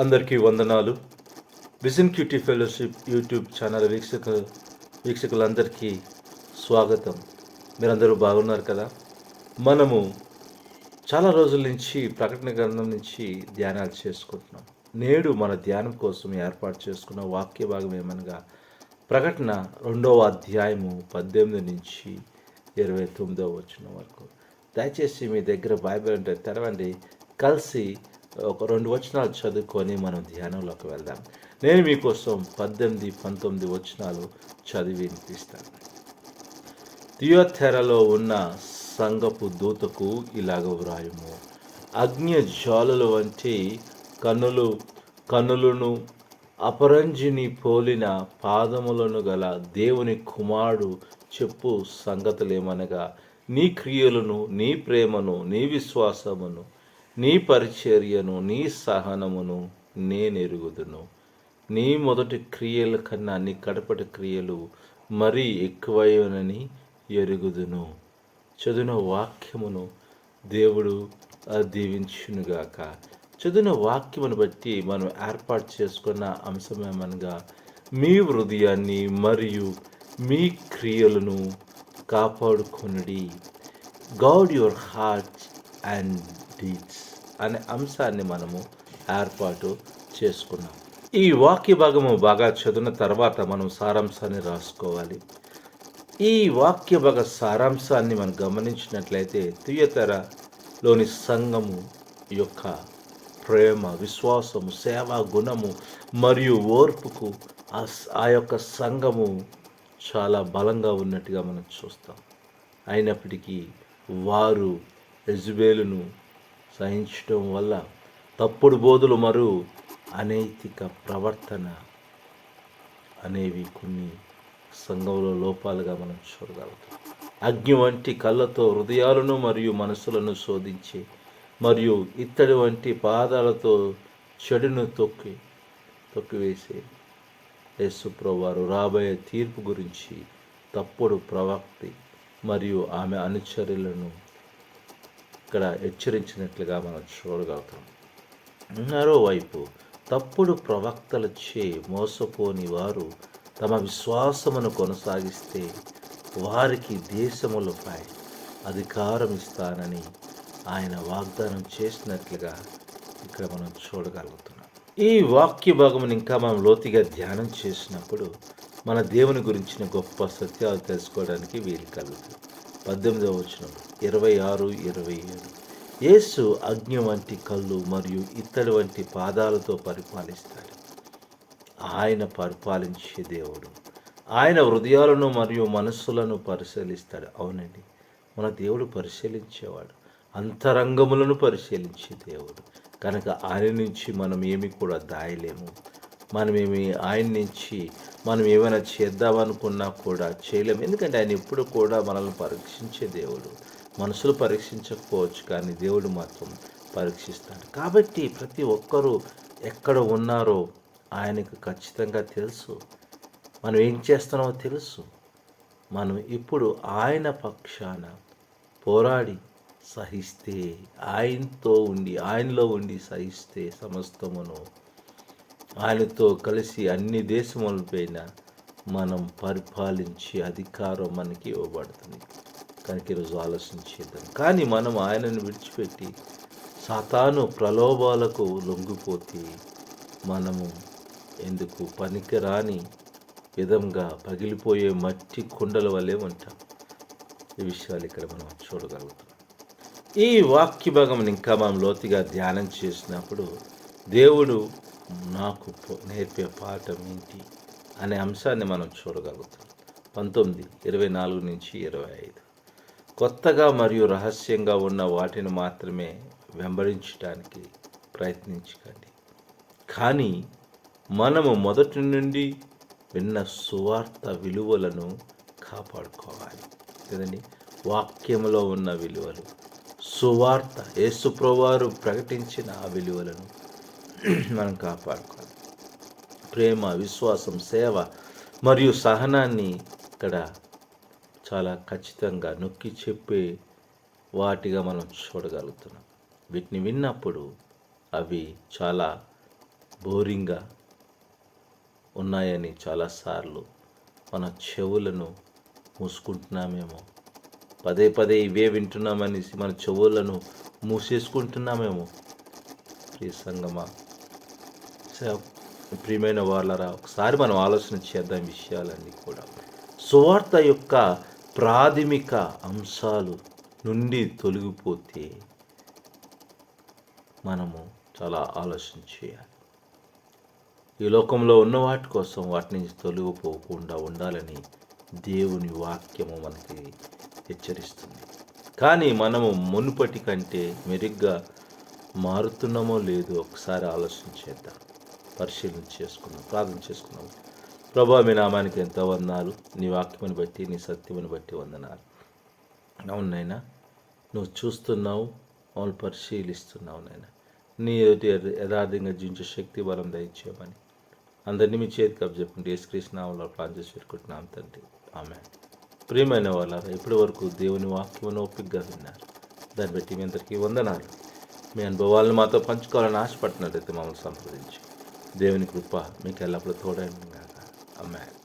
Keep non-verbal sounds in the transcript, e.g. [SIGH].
అందరికీ వందనాలు. Vision QT fellowship YouTube channel వీక్షక వీక్షకులందరికీ స్వాగతం. మీరందరూ బాగున్నారు కదా? మనము చాలా రోజుల నుంచి ప్రకటన గ్రంథం నుంచి ధ్యానాలు చేసుకుంటున్నాం. నేడు మన ధ్యానం కోసం ఏర్పాటు చేసుకున్న వాక్య భాగం ఏమనగా ప్రకటన రెండవ అధ్యాయము పద్దెనిమిది నుంచి ఇరవై తొమ్మిదవ వచ్చిన వరకు. దయచేసి మీ దగ్గర బైబిల్ ఉంటే తెరవండి. కలిసి ఒక రెండు వచనాలు చదువుకొని మనం ధ్యానంలోకి వెళ్దాం. నేను మీకోసం పద్దెనిమిది పంతొమ్మిది వచనాలు చదివి వినిపిస్తాను. థియోథెరలో ఉన్న సంగపు దూతకు ఇలాగ వ్రాయము. అగ్ని జ్వాలలు వంటి కన్నులు కన్నులను అపరంజిని పోలిన పాదములను గల దేవుని కుమారుడు చెప్పు సంగతులేమనగా నీ క్రియలను నీ ప్రేమను నీ విశ్వాసమును నీ పరిచర్యను నీ సహనమును నేనెరుగుదును. నీ మొదటి క్రియల కన్నా నీ కడపటి క్రియలు మరీ ఎక్కువైనని ఎరుగుదును. చదివిన వాక్యమును దేవుడు దీవించునుగాక. చదివిన వాక్యమును బట్టి మనం ఏర్పాటు చేసుకున్న అంశమేమనగా మీ హృదయాన్ని మరియు మీ క్రియలను కాపాడుకొనుడి. Guard your heart and deeds. అనే అంశాన్ని మనము ఏర్పాటు చేసుకున్నాం. ఈ వాక్య భాగము బాగా చదివిన తర్వాత మనం సారాంశాన్ని రాసుకోవాలి. ఈ వాక్య భాగ సారాంశాన్ని మనం గమనించినట్లయితే తుయతరలోని సంఘము యొక్క ప్రేమ విశ్వాసము సేవా గుణము మరియు ఓర్పుకు ఆ యొక్క సంఘము చాలా బలంగా ఉన్నట్టుగా మనం చూస్తాం. అయినప్పటికీ వారు యజుబేలును సహించడం వల్ల తప్పుడు బోధులు మరు అనైతిక ప్రవర్తన అనేవి కొన్ని సంఘంలో లోపాలుగా మనం చూడగలుగుతాం. అగ్ని వంటి కళ్ళతో హృదయాలను మరియు మనసులను శోధించి మరియు ఇత్తడి వంటి పాదాలతో చెడును తొక్కి తొక్కివేసే యేసుప్రవారు రాబోయే తీర్పు గురించి తప్పుడు ప్రవక్తి మరియు ఆమె అనుచరులను ఇక్కడ హెచ్చరించినట్లుగా మనం చూడగలుగుతాం. మరోవైపు తప్పుడు ప్రవక్తలచే మోసపోని వారు తమ విశ్వాసమును కొనసాగిస్తే వారికి దేశములపై అధికారం ఇస్తానని ఆయన వాగ్దానం చేసినట్లుగా ఇక్కడ మనం చూడగలుగుతున్నాం. ఈ వాక్య భాగమును ఇంకా మనం లోతుగా ధ్యానం చేసినప్పుడు మన దేవుని గురించిన గొప్ప సత్యాలు తెలుసుకోవడానికి వీలు కలుగుతుంది. పద్దెనిమిదవ వచనం ఇరవై ఆరు ఇరవై ఏడు. యేసు అగ్ని వంటి కళ్ళు మరియు ఇత్తడి వంటి పాదాలతో పరిపాలిస్తాడు. ఆయన పరిపాలించే దేవుడు. ఆయన హృదయాలను మరియు మనస్సులను పరిశీలిస్తాడు. అవునండి మన దేవుడు పరిశీలించేవాడు. అంతరంగములను పరిశీలించే దేవుడు. కనుక ఆయన నుంచి మనం ఏమి కూడా దాయలేము. మనమేమి ఆయన నుంచి మనం ఏమైనా చేద్దామనుకున్నా కూడా చేయలేము ఎందుకంటే ఆయన ఎప్పుడు కూడా మనల్ని పరీక్షించే దేవుడు. మనసులు పరీక్షించకపోవచ్చు కానీ దేవుడు మాత్రం పరీక్షిస్తాడు. కాబట్టి ప్రతి ఒక్కరూ ఎక్కడ ఉన్నారో ఆయనకు ఖచ్చితంగా తెలుసు. మనం ఏం చేస్తున్నామో తెలుసు. మనం ఇప్పుడు ఆయన పక్షాన పోరాడి సహిస్తే ఆయనతో ఉండి ఆయనలో ఉండి సహిస్తే సమస్తమును ఆయనతో కలిసి అన్ని దేశములపైన మనం పరిపాలించి అధికారం మనకి ఇవ్వబడుతుంది. కనుక ఈరోజు ఆలోచించేద్దాం కానీ మనం ఆయనను విడిచిపెట్టి సాతాను ప్రలోభాలకు లొంగిపోతే మనము ఎందుకు పనికిరాని విధంగా పగిలిపోయే మట్టి కుండల వల్లే ఉంటాం ఈ విషయాలు ఇక్కడ మనం చూడగలుగుతాం. ఈ వాక్య భాగం ఇంకా మనం లోతుగా ధ్యానం చేసినప్పుడు దేవుడు నాకు నేర్పే పాఠం ఏంటి అనే అంశాన్ని మనం చూడగలుగుతాం. పంతొమ్మిది ఇరవై నాలుగు నుంచి ఇరవై ఐదు. కొత్తగా మరియు రహస్యంగా ఉన్న వాటిని మాత్రమే వెంబడించడానికి ప్రయత్నించకండి. కానీ మనము మొదటి నుండి విన్న సువార్త విలువలను కాపాడుకోవాలి. కదండి? వాక్యంలో ఉన్న విలువలు సువార్త యేసుప్రవారు ప్రకటించిన ఆ విలువలను [CLEARS THROAT] మనం కాపాడుకోవాలి. ప్రేమ విశ్వాసం సేవ మరియు సహనాన్ని ఇక్కడ చాలా ఖచ్చితంగా నొక్కి చెప్పే వాటిగా మనం చూడగలుగుతున్నాం. వీటిని విన్నప్పుడు అవి చాలా బోరింగ్గా ఉన్నాయని చాలాసార్లు మన చెవులను మూసుకుంటున్నామేమో. పదే పదే ఇవే వింటున్నామనేసి మన చెవులను మూసేసుకుంటున్నామేమో. ప్రియ సంగమా ప్రియమైన వాళ్ళరా ఒకసారి మనం ఆలోచన చేద్దాం విషయాలన్నీ కూడా. సువార్త యొక్క ప్రాథమిక అంశాలు నుండి తొలగిపోతే మనము చాలా ఆలోచన చేయాలి. ఈ లోకంలో ఉన్న వాటి కోసం వాటి నుంచి తొలగిపోకుండా ఉండాలని దేవుని వాక్యము మనకి హెచ్చరిస్తుంది. కానీ మనము మునుపటి కంటే మెరుగ్గా మారుతున్నామో లేదో ఒకసారి ఆలోచన చేద్దాం. పరిశీలన చేసుకున్నాం ప్రార్థన చేసుకున్నాం. ప్రభా మీ నామానికి ఎంతో వందనాలు. నీ వాక్యముని బట్టి నీ సత్యముని బట్టి వందనాలు. అవునైనా నువ్వు చూస్తున్నావు అవును పరిశీలిస్తున్నావు నాయన. నీ ఎదుటి యథార్థంగా జీవించే శక్తి బలం దయచేయమని. అందరినీ మీ చేతికి అప్పచెప్పుకుంటే యేసుకృష్ణామంలో ప్లాన్ చేసి పెట్టుకుంటున్నాం తండ్రి. ఆమె ప్రియమైన వాళ్ళ ఇప్పటి వరకు దేవుని వాక్యమును ఒప్పిగ్గా విన్నారు. దాన్ని బట్టి మీ అందరికీ వందనాలు. మీ అనుభవాలను మాతో పంచుకోవాలని ఆశపడుతున్నట్లయితే మమ్మల్ని సంప్రదించి దేవుని కృప మీకు ఎల్లప్పుడూ తోడైన అమ్మాయి